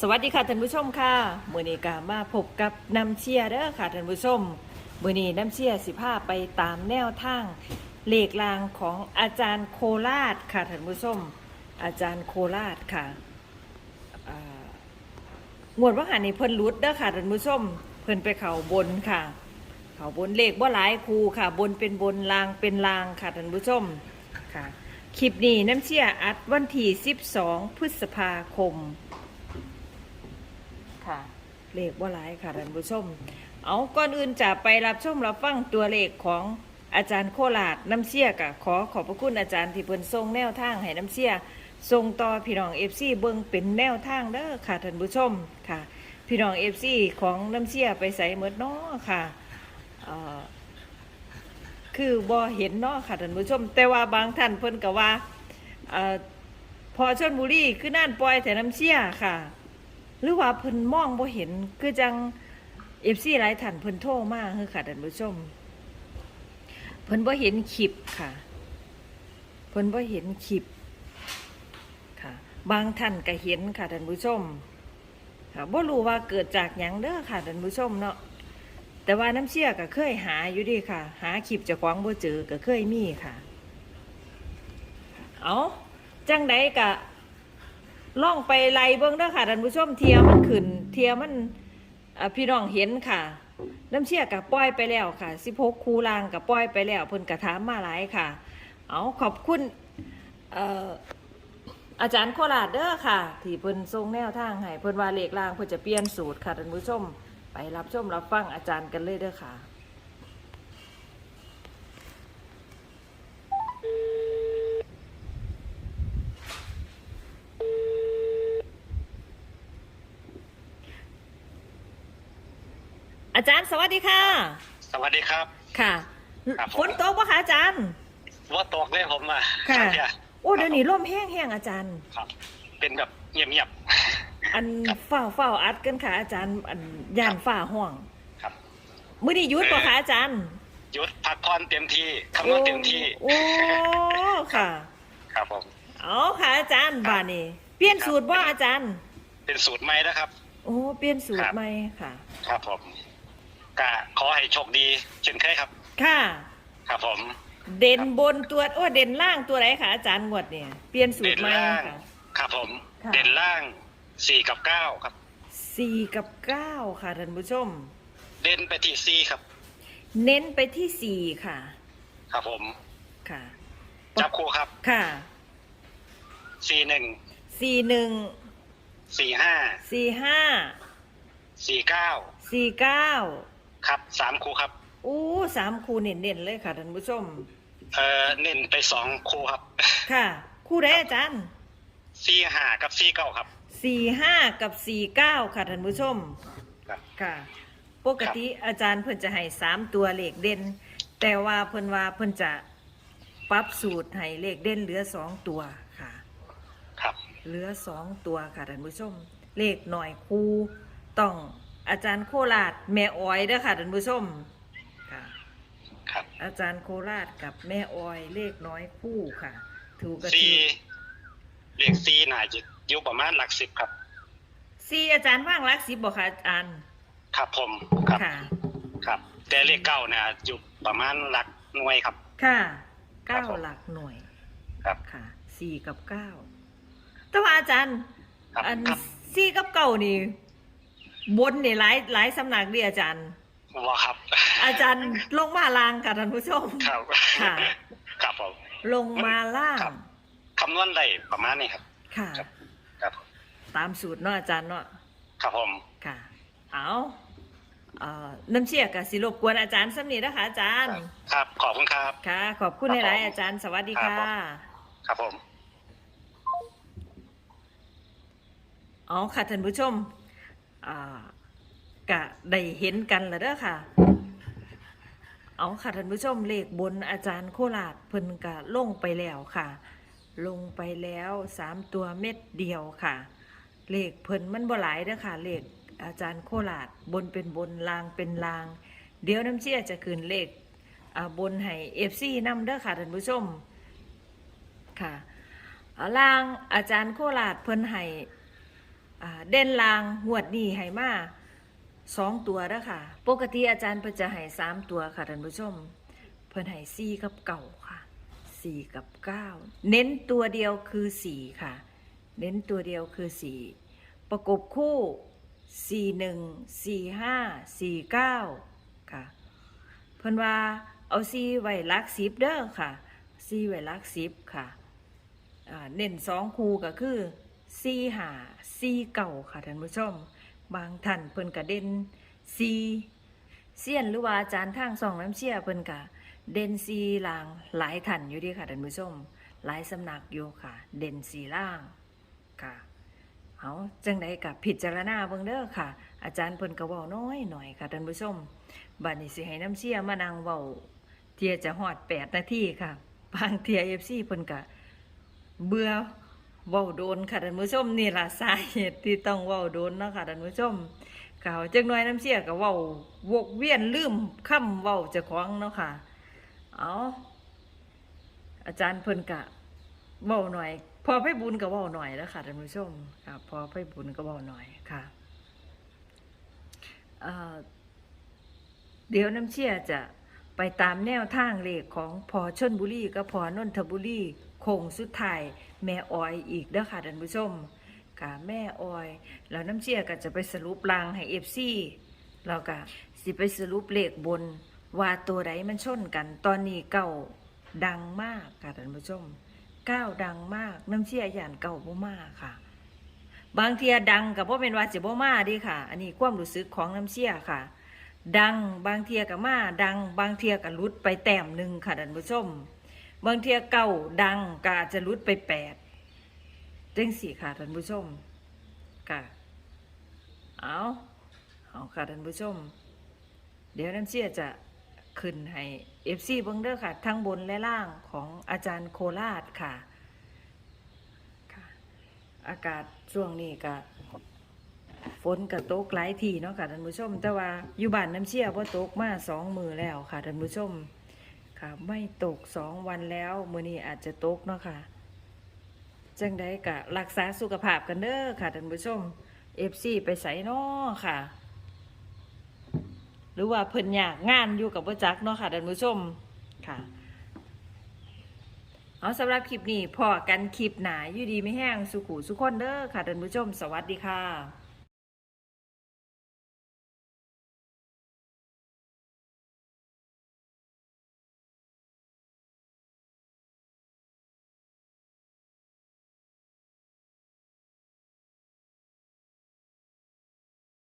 สวัสดีค่ะท่านผู้ชมค่ะมือนี้กามาพบกับน้ำเชียร์เด้อค่ะท่านผู้ชมมือนี้น้ำเชียร์สิพาไปตามแนวทางเลขลางของอาจารย์โคราชค่ะท่านผู้ชมอาจารย์โคราชค่ะงวดว่าหันนี่เพิ่นหลุดเด้อค่ะท่านผู้ชมเพิ่นไปเข่าบนค่ะ เข่าบนเลขว่าหลายคูค่ะ บนเป็นบนลางเป็นลางค่ะท่านผู้ชมค่ะคลิปนี้น้ำเชียร์อัดวันที่ 12 พฤษภาคม ค่ะ เลขว่าหลายค่ะท่านผู้ชม เอาก่อนอื่นจะไปรับชมรับฟังตัวเลขของอาจารย์โคลาดน้ำเชี่ยกะขอขอบพระคุณอาจารย์ที่เพิ่นทรงแนวทางให้น้ำเชี่ยทรงต่อพี่น้องเอฟซีเบิ่งเป็นแนวทางเด้อค่ะท่านผู้ชมค่ะ พี่น้องเอฟซีของน้ำเชี่ยไปใส่เมดเนาะค่ะเอ่อคือบ่เห็นเนาะค่ะท่านผู้ชม แต่ว่าบางท่านเพิ่นก็ว่าเอ่อพอชนบุรีคือน่านปล่อยแต่น้ำเชี่ยค่ะ หรือว่าเพิ่นมองบ่เห็นคือจังเอฟซีหลายท่านเพิ่นโทรมาเฮ้อค่ะท่านผู้ชม เพิ่นบ่เห็นคลิปค่ะ เพิ่นบ่เห็นคลิปค่ะ บางท่านก็เห็นค่ะท่านผู้ชมค่ะบ่รู้ว่าเกิดจากหยังเด้อค่ะท่านผู้ชมเนาะแต่ว่าน้ำเชี่ยก็เคยหาอยู่ดีค่ะ หาคลิปจากของบ่เจอก็เคยมีค่ะ เอาจังใดก็ ล่องไปไล่เบิ้งเด้อค่ะท่านผู้ชมเทียมันขึ้น เทียมันพี่น้องเห็นค่ะน้ำเชี่ยกับปล่อยไปแล้วค่ะ 16 คูลางกับปล่อยไปแล้วเพิ่นกระถามมาหลายค่ะ เอาขอบคุณเออาจารย์โคราชเด้อค่ะ ที่เพิ่นทรงแนวทางให้เพิ่นว่าเลขลางเพิ่นจะเปลี่ยนสูตรค่ะท่านผู้ชม ไปรับชมรับฟังอาจารย์กันเลยเด้อค่ะ อาจารย์สวัสดีค่ะ สวัสดีครับ ค่ะครับผม ฝนตกปะคะอาจารย์ ว่าตกเลยผมอะค่ะ เนี่ยโอ้เดี๋ยวนี้ร่มแห้งแห้งๆอาจารย์ ครับเป็นแบบเงียบอันฝ้าฝ้าอัดกันค่ะอาจารย์ อันย่านฝ้าห้องๆครับมื้อนี้หยุดปะคะอาจารย์หยุดพักผ่อนเต็มที่คำนวณเต็มที่โอ้โอ้ค่ะ ครับผม เอาค่ะอาจารย์บานี่เปลี่ยนสูตรว่าอาจารย์ เป็นสูตรใหม่นะครับ โอ้เปลี่ยนสูตครรับ ใหม่ค่ะ ครับผม กะขอให้โชคดีเช่นเคยครับ ค่ะ ครับผม เด่นบนตัวโอ้เด่นล่างตัวไหนคะอาจารย์งวดเนี่ยเปลี่ยนสูตเด่รนใหม่ล่าง ค่ะ ครับผม ค่ะ เด่นล่างสี่กับเก้าครับ สี่กับเก้าค่ะท่านผู้ชม เด่นไปที่สี่ครับ เน้นไปที่สี่ค่ะ ครับผม ค่ะ จับคู่ครับค่ะสี่หนึ่งสี่หนึ่งสี่ห้าสี่ห้าสี่เก้าสี่เก้า ครับสามคู่ครับอู้สามคู่เน้นๆเลยค่ะท่านผู้ชม เอ่อเน้นไปสองคู่ครับค่ะ คู่ได้อาจารย์สี่ห้ากับสี่เก้าครับ สี่ห้ากับสี่เก้าค่ะท่านผู้ชมครับ ค่ะ ปกติอาจารย์เพิ่นจะให้สามตัวเลขเด่น แต่ว่าเพิ่นว่าเพิ่นจะปรับสูตรให้เลขเด่นเหลือสองตัวค่ะ ครับ เหลือสองตัวค่ะท่านผู้ชม เลขหน่อยครูต้อง อาจารย์โคราชแม่อ้อยเด้อค่ะท่านผู้ชมค่ะ ครับอาจารย์โคราชกับแม่ออยเลขน้อยคู่ค่ะ ถูกกระซีทีเลขซีน่าจะอยู่ประมาณหลักสิบครับ ซีอาจารย์ว่างรักสิบบอกค่ะอาจารย์ครับผมครับค่ะ ครับ แต่เลขเก้าเนี่ยอยู่ประมาณหลักหน่วยครับ ค่ะเก้าครับผมหลักหน่วยครับ ค่ะสี่กับเก้าแต่ว่าอาจารย์ ครับอันครับสี่กับเก้านี่ บนนี่หลายหลายสำนักเดีอาจารย์ว่าครับ อาจารย์ลงมาล่างค่ะท่านผู้ชม ครับค่ะ ครับผม ลงมาล่างครับ คำนวณได้ประมาณนี้ครับ ค่ะ ครับ ครับ ตามสูตรเนาะอาจารย์เนาะครับผม ค่ะ เอาเอ่อน้ำเชี่ยกับสิรบกวนอาจารย์สำนีนะคะอาจารย์ ครับ ขอบคุณครับ ค่ะ ขอบคุณครับในหลายผมๆอาจารย์ สวัสดีครับค่ะผมครับผมอ๋อค่ะท่านผู้ชมอ่า กะได้เห็นกันแล้วเด้อค่ะ เอาค่ะท่านผู้ชมเลขบนอาจารย์โคราชเพิ่นกะลงไปแล้วค่ะ ลงไปแล้วสามตัวเม็ดเดียวค่ะ เลขเพิ่นมันบ่หลายเด้อค่ะ เลขอาจารย์โคราชบนเป็นบนลางเป็นลาง เดี๋ยวน้ำเชี่ยจะคืนเลขอ่าบนให้เอฟซีนำเด้อค่ะท่านผู้ชมค่ะอ่าลางอาจารย์โคราชเพิ่นให้อ่ เด่นลางหวดนี่ให้มาสองตัวเด้อค่ะ ปกติอาจารย์เพิ่นจะให้สามตัวค่ะท่านผู้ชม เพิ่นให้สี่กับเก่าค่ะสี่กับเก้าเน้นตัวเดียวคือสี่ค่ะ เน้นตัวเดียวคือสี่ประกบคู่สี่หนึ่งสี่ห้าสี่เก้าค่ะ เพิ่นว่าเอาซีไว้ลักสิบเด้อค่ะซีไว้ลักสิบค่ะเน้นสองคู่ก็คือ ซีหาซีเก่าค่ะท่านผู้ชม บางท่านเพิ่นก็เด่นซีเซียนหรือว่าอาจารย์ทางสองน้ำเชี่ยเพิ่นก็เด่นซีลางหลายท่านอยู่ดีค่ะท่านผู้ชม หลายสำนักอยู่ค่ะ เด่นซีล่างค่ะเอาจังใดกับพิจารณาเบิ่งเด้อค่ะ อาจารย์เพิ่นก็เว้าน้อยหน่อยค่ะท่านผู้ชมบัดนี้สิให้น้ำเชี่ยมานั่งเว้าเทียจะฮอด8นาทีค่ะบางเทีย FC เพิ่นก็เบื่อ เว้าโดนค่ะท่านผู้ชมนี่ล่ะสาเหตุที่ต้องเว้าโดนเนาะค่ะท่านผู้ชมข่าวจักหน่อยน้ำเชี่ยก็เว้าวกเวียนลืมคำเว้าเจ้าของเนาะค่ะ เอาอาจารย์เพิ่นกะเว้าหน่อย พอไพบุญก็เว้าหน่อยแล้วค่ะท่านผู้ชมครับพอไพบุญก็เว้าหน่อยค่ะเเดี๋ยวน้ำเชี่ยจะไปตามแนวทางเลขของพอชนบุรีกับพอนนทบุรี คงสุดท้ายแม่ออยอีกเด้อค่ะท่านผู้ชมค่ะแม่ออยแล้วน้ำเชี่ยก็จะไปสรุปรางให้เอฟซีแล้วก็สิไปสรุปเลขบนว่าตัวใดมันชนกันตอนนี้เก่าดังมากค่ะท่านผู้ชมเก้าดังมากน้ำเชี่ยย่านเก่าบ่มากค่ะ บางเทียดังกับพ่เป็นว่าสิบ่มาดิค่ะ อันนี้ความรู้สึกของน้ำเชี่ยค่ะ ดังบางเทียกับมาดัง บางเทียกับลุดไปแต้มหนึ่งค่ะท่านผู้ชม บางเทียเก่าดังก็อาจจะลุดไปแปดเจ้งสี่ค่ะท่านผู้ชมค่ะเอาเอาค่ะท่านผู้ชม เดี๋ยวน้ำเชี่ยจะขึ้นให้เอฟซีเบิ้งเด้อค่ะ ทั้งบนและล่างของอาจารย์โคราชค่ะค่ะ อากาศช่วงนี้ก็ฝนกับตกหลายทีเนาะค่ะท่านผู้ชม แต่ว่าอยู่บ้านน้ำเชี่ยว่าโต๊กมาสองมือแล้วค่ะท่านผู้ชม ค่ะไม่ตกสองวันแล้วมือนี้อาจจะตกเนาะค่ะจังได้กะรักษาสุขภาพกันเด้อค่ะท่านผู้ชมเอฟซีไปใส่นอค่ะ หรือว่าเพิ่นอยากงานอยู่กับบ่จักเนาะค่ะท่านผู้ชมค่ะเอาสำหรับคลิปนี้พอกันคลิปหนาอยู่ดีไม่แห้งสุขุสุขคนเด้อค่ะท่านผู้ชม สวัสดีค่ะ